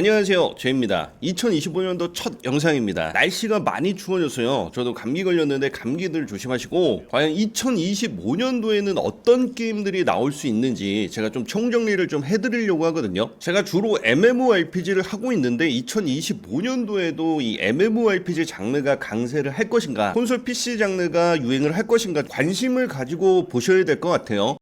안녕하세요. 제입니다. 2025년도 첫 영상입니다. 날씨가 많이 추워졌어요. 저도 감기 걸렸는데 감기들 조심하시고 과연 2025년도에는 어떤 게임들이 나올 수 있는지 제가 좀 총정리를 좀 해드리려고 하거든요. 제가 주로 MMORPG를 하고 있는데 2025년도에도 이 MMORPG 장르가 강세를 할 것인가, 콘솔 PC 장르가 유행을 할 것인가 관심을 가지고 보셔야 될 것 같아요.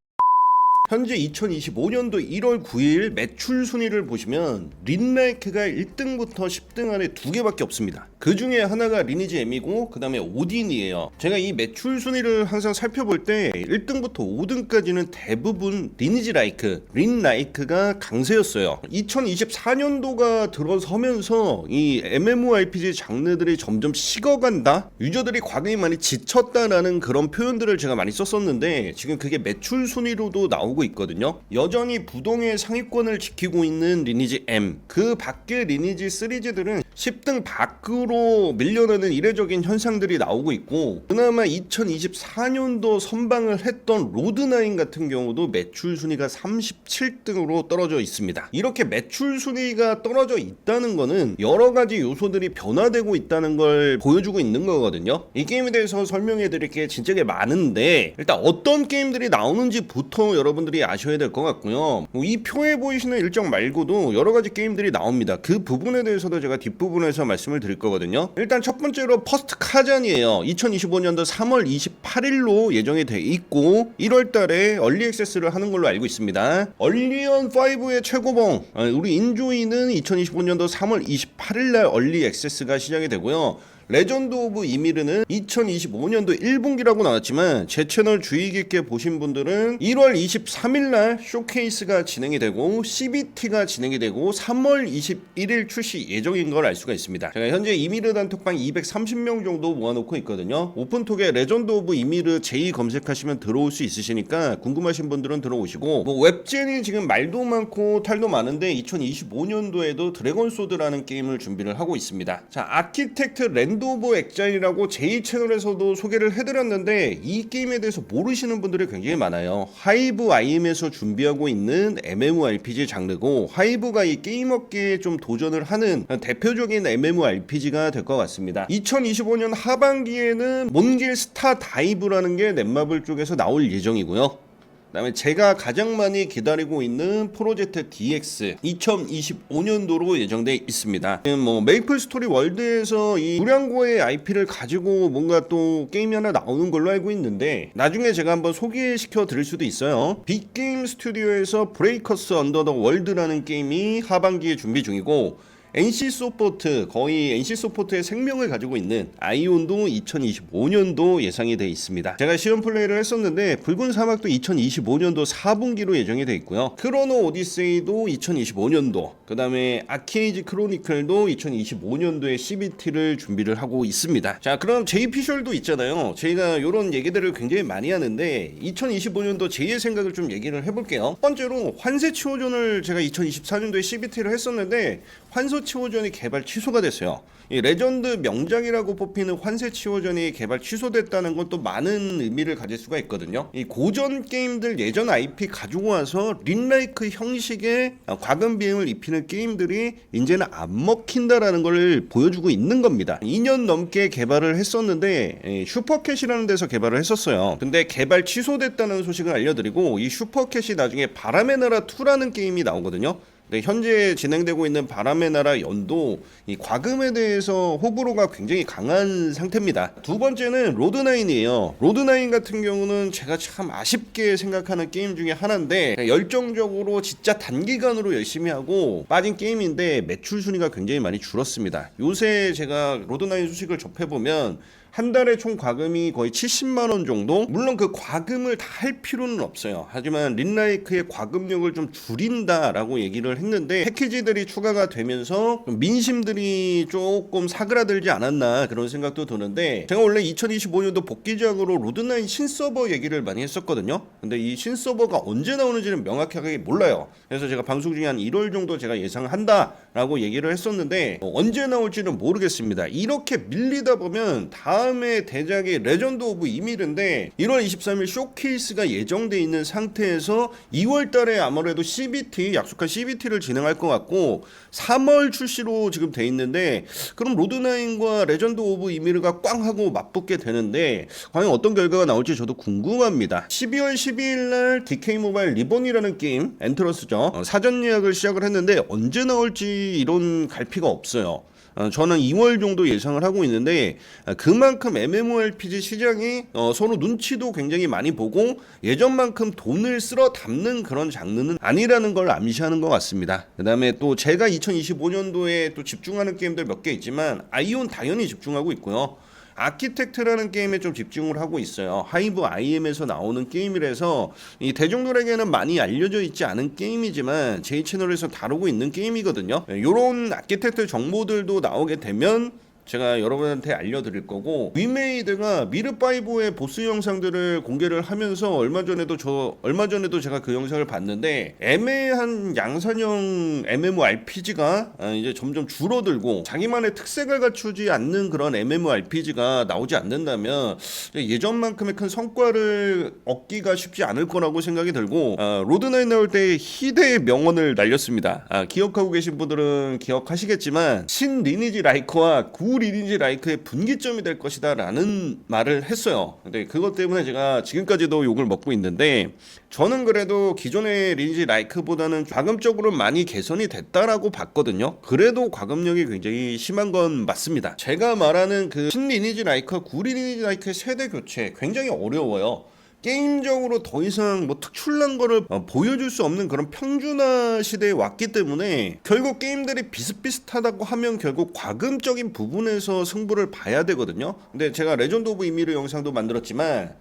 현재 2025년도 1월 9일 매출 순위를 보시면 린라이크가 1등부터 10등 안에 두 개밖에 없습니다. 그 중에 하나가 리니지 M이고 그 다음에 오딘이에요. 제가 이 매출 순위를 항상 살펴볼 때 1등부터 5등까지는 대부분 리니지 라이크, 린라이크가 강세였어요. 2024년도가 들어서면서 이 MMORPG 장르들이 점점 식어간다? 유저들이 과금이 많이 지쳤다라는 그런 표현들을 제가 많이 썼었는데 지금 그게 매출 순위로도 나오고 있거든요. 여전히 부동의 상위권을 지키고 있는 리니지 M. 그 밖의 리니지 시리즈들은 10등 밖으로 밀려나는 이례적인 현상들이 나오고 있고 그나마 2024년도 선방을 했던 로드나인 같은 경우도 매출 순위가 37등으로 떨어져 있습니다. 이렇게 매출 순위가 떨어져 있다는 거는 여러 가지 요소들이 변화되고 있다는 걸 보여주고 있는 거거든요. 이 게임에 대해서 설명해 드릴 게 진짜 많은데 일단 어떤 게임들이 나오는지 부터 여러분들 이 아셔야 될 것 같고요. 뭐이 표에 보이시는 일정 말고도 여러 가지 게임들이 나옵니다. 그 부분에 대해서도 제가 뒷부분에서 말씀을 드릴 거거든요. 일단 첫 번째로 퍼스트 카잔이에요. 2025년도 3월 28일로 예정이 돼 있고 1월 달에 얼리 액세스를 하는 걸로 알고 있습니다. 얼리언 5의 최고봉 아, 우리 인조이는 2025년도 3월 28일 날 얼리 액세스가 시작이 되고요. 레전드 오브 이미르는 2025년도 1분기라고 나왔지만 제 채널 주의 깊게 보신 분들은 1월 23일 날 쇼케이스가 진행이 되고 CBT가 진행이 되고 3월 21일 출시 예정인 걸 알 수가 있습니다. 제가 현재 이미르 단톡방 230명 정도 모아놓고 있거든요. 오픈톡에 레전드 오브 이미르 J 검색하시면 들어올 수 있으시니까 궁금하신 분들은 들어오시고 뭐 웹젠이 지금 말도 많고 탈도 많은데 2025년도에도 드래곤 소드라는 게임을 준비를 하고 있습니다. 자, 아키텍트 랜드 오브 액자이라고 제 채널에서도 소개를 해드렸는데 이 게임에 대해서 모르시는 분들이 굉장히 많아요. 하이브 IM에서 준비하고 있는 MMORPG 장르고 하이브가 이 게임 업계에 좀 도전을 하는 대표적인 MMORPG가 될 것 같습니다. 2025년 하반기에는 몬길 스타 다이브라는 게 넷마블 쪽에서 나올 예정이고요. 그다음에 제가 가장 많이 기다리고 있는 프로젝트 DX 2025년도로 예정돼 있습니다. 뭐 메이플 스토리 월드에서 이 무량고의 IP를 가지고 뭔가 또 게임이 하나 나오는 걸로 알고 있는데 나중에 제가 한번 소개시켜 드릴 수도 있어요. 빅게임 스튜디오에서 브레이커스 언더 더 월드라는 게임이 하반기에 준비 중이고 NC 소포트 거의 NC 소포트의 생명을 가지고 있는 아이온도 2025년도 예상이 돼 있습니다. 제가 시험 플레이를 했었는데 붉은 사막도 2025년도 4분기로 예정이 돼 있고요. 크로노 오디세이도 2025년도, 그다음에 아케이지 크로니클도 2025년도에 CBT를 준비를 하고 있습니다. 자, 그럼 제이피셜도 있잖아요. 저희가 이런 얘기들을 굉장히 많이 하는데 2025년도 제의 생각을 좀 얘기를 해볼게요. 첫 번째로 환세 치호전을 제가 2024년도에 CBT를 했었는데 환소 치호전이 개발 취소가 됐어요. 이 레전드 명작이라고 뽑히는 환세 치호전이 개발 취소됐다는 건 또 많은 의미를 가질 수가 있거든요. 이 고전 게임들 예전 IP 가지고 와서 린라이크 형식의 과금 비용을 입히는 게임들이 이제는 안 먹힌다라는 걸 보여주고 있는 겁니다. 2년 넘게 개발을 했었는데 이 슈퍼캣이라는 데서 개발을 했었어요. 근데 개발 취소됐다는 소식을 알려드리고 이 슈퍼캣이 나중에 바람의 나라 2라는 게임이 나오거든요. 네, 현재 진행되고 있는 바람의 나라 연도 이 과금에 대해서 호불호가 굉장히 강한 상태입니다. 두 번째는 로드나인이에요. 로드나인 같은 경우는 제가 참 아쉽게 생각하는 게임 중에 하나인데 열정적으로 진짜 단기간으로 열심히 하고 빠진 게임인데 매출 순위가 굉장히 많이 줄었습니다. 요새 제가 로드나인 소식을 접해보면 한 달에 총 과금이 거의 70만 원 정도. 물론 그 과금을 다 할 필요는 없어요. 하지만 린라이크의 과금력을 좀 줄인다라고 얘기를 했는데 패키지들이 추가가 되면서 민심들이 조금 사그라들지 않았나 그런 생각도 드는데 제가 원래 2025년도 복귀작으로 로드나인 신서버 얘기를 많이 했었거든요. 근데 이 신서버가 언제 나오는지는 명확하게 몰라요. 그래서 제가 방송 중에 한 1월 정도 제가 예상한다라고 얘기를 했었는데 어, 언제 나올지는 모르겠습니다. 이렇게 밀리다 보면 다 다음에 대작이 레전드 오브 이밀인데 1월 23일 쇼케이스가 예정돼 있는 상태에서 2월 달에 아무래도 CBT 약속한 CBT를 진행할 것 같고 3월 출시로 지금 돼 있는데 그럼 로드나인과 레전드 오브 이미르가 꽝 하고 맞붙게 되는데 과연 어떤 결과가 나올지 저도 궁금합니다. 12월 12일 날 DK 모바일 리본이라는 게임 엔트러스죠. 어, 사전 예약을 시작을 했는데 언제 나올지 이런 갈피가 없어요. 어, 저는 2월 정도 예상을 하고 있는데 어, 그만큼 MMORPG 시장이 어, 서로 눈치도 굉장히 많이 보고 예전만큼 돈을 쓸어 담는 그런 장르는 아니라는 걸 암시하는 것 같습니다. 그 다음에 또 제가 2025년도에 또 집중하는 게임들 몇 개 있지만 아이온 당연히 집중하고 있고요. 아키텍트라는 게임에 좀 집중을 하고 있어요. 하이브 IM에서 나오는 게임이라서 이 대중들에게는 많이 알려져 있지 않은 게임이지만 제 채널에서 다루고 있는 게임이거든요. 이런 아키텍트 정보들도 나오게 되면 제가 여러분한테 알려드릴 거고 위메이드가 미르5의 보스 영상들을 공개를 하면서 얼마 전에도 저 얼마 전에도 제가 그 영상을 봤는데 애매한 양산형 MMORPG가 아, 이제 점점 줄어들고 자기만의 특색을 갖추지 않는 그런 MMORPG가 나오지 않는다면 예전만큼의 큰 성과를 얻기가 쉽지 않을 거라고 생각이 들고 아, 로드나인 나올 때 희대의 명언을 날렸습니다. 아, 기억하고 계신 분들은 기억하시겠지만 신 리니지 라이크와 구 리니지 라이크의 분기점이 될 것이다 라는 말을 했어요. 근데 그것 때문에 제가 지금까지도 욕을 먹고 있는데 저는 그래도 기존의 리니지 라이크보다는 과금적으로 많이 개선이 됐다라고 봤거든요. 그래도 과금력이 굉장히 심한 건 맞습니다. 제가 말하는 그 신 리니지 라이크와 구 리니지 라이크의 세대 교체 굉장히 어려워요. 게임적으로 더 이상 뭐 특출난 거를 어, 보여줄 수 없는 그런 평준화 시대에 왔기 때문에 결국 게임들이 비슷비슷하다고 하면 결국 과금적인 부분에서 승부를 봐야 되거든요. 근데 제가 레전드 오브 이미르 영상도 만들었지만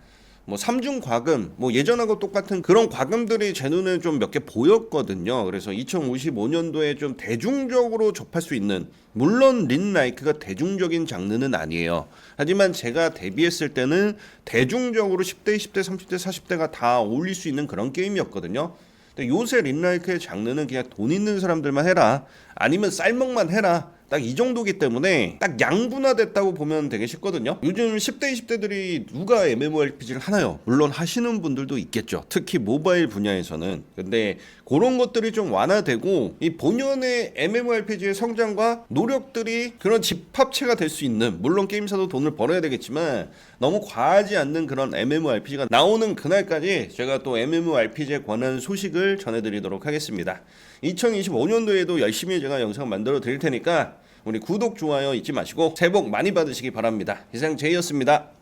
뭐 삼중 과금, 뭐 예전하고 똑같은 그런 과금들이 제 눈에 좀 몇 개 보였거든요. 그래서 2055년도에 좀 대중적으로 접할 수 있는 물론 린 라이크가 대중적인 장르는 아니에요. 하지만 제가 데뷔했을 때는 대중적으로 10대, 20대, 30대, 40대가 다 어울릴 수 있는 그런 게임이었거든요. 근데 요새 린 라이크의 장르는 그냥 돈 있는 사람들만 해라. 아니면 쌀먹만 해라. 딱 이 정도기 때문에 딱 양분화됐다고 보면 되게 쉽거든요. 요즘 10대, 20대들이 누가 MMORPG를 하나요? 물론 하시는 분들도 있겠죠. 특히 모바일 분야에서는. 근데 그런 것들이 좀 완화되고 이 본연의 MMORPG의 성장과 노력들이 그런 집합체가 될 수 있는 물론 게임사도 돈을 벌어야 되겠지만 너무 과하지 않는 그런 MMORPG가 나오는 그날까지 제가 또 MMORPG에 관한 소식을 전해드리도록 하겠습니다. 2025년도에도 열심히 제가 영상 만들어 드릴 테니까 우리 구독, 좋아요 잊지 마시고 새해 복 많이 받으시기 바랍니다. 이상 제이였습니다.